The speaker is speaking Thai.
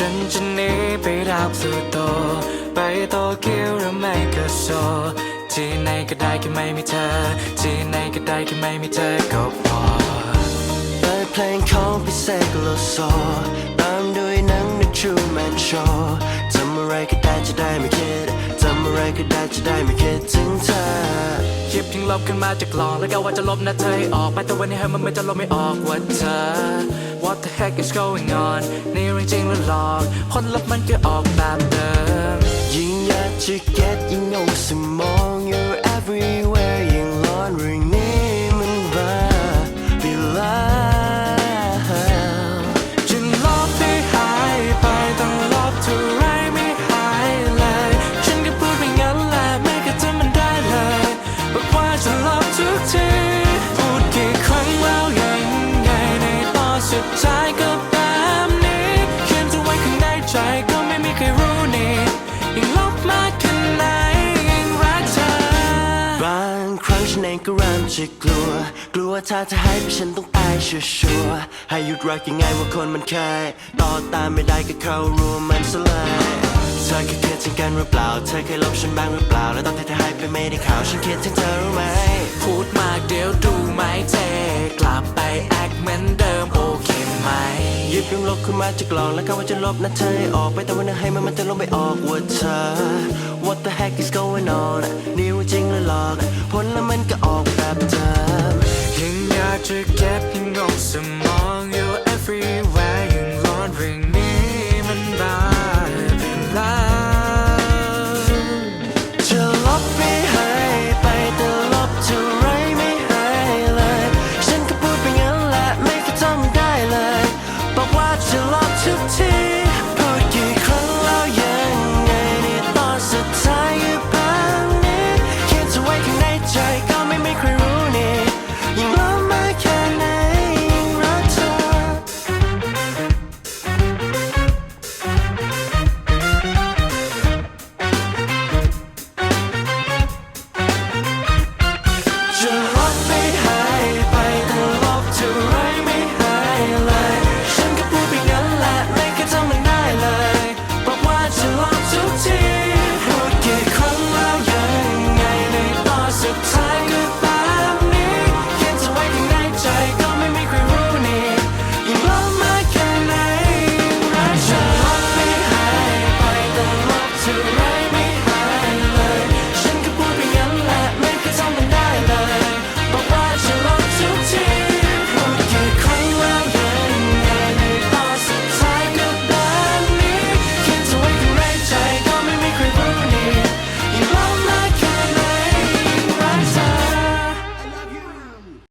ฉันจะหนีไปดาวพลูโต ไปโตเกียวหรือไม่ก็โซที่ไหนก็ได้แค่ไม่มีเธอ ที่ไหนก็ได้แค่ไม่มีเธอก็พอเปิดเพลงของพิเศษโลโซตามด้วยหนัง The Truman Show ทำอะไรก็ได้จะได้ไม่คิดทำอะไรก็ได้จะได้ไม่คิด ลบขึ้นมาจากกล่องแล้วก็ว่าจะลบนะเธอให้ออกไปแต่วันนี้ให้มันไม่จะลบไม่ออกว่าเธอ What the heck is going on นี่เรื่องจริงหรือหลอกผลลัพธ์มันก็ออกแบบเดิมยิ่งอยากจะ get ยิ่งงงสมอง จะกลัว กลัวถ้าจะให้ไปฉันต้องตายชัวร์ๆให้หยุดรักยังไงว่าคนมันเคยต่อตามไม่ได้ก็เข้าร่วมมันซะเลยเธอเคยคิดถึงกันหรือเปล่า เธอเคยลบฉันบ้างหรือเปล่า แล้วตอนที่เธอหายไปไม่ได้ข่าว ฉันคิดถึงเธอรู้ไหม พูดมากเดี๋ยวดูไม่เทกลับไปแอคเหมือนเดิมโอเคไหมหยิบยังลบขึ้นมาจากกล่องแล้วก็ว่าจะลบนะเธอให้ออกไปแต่วันนี้ให้มันมันจะลบไม่ออกว่าเธอ แบบเ to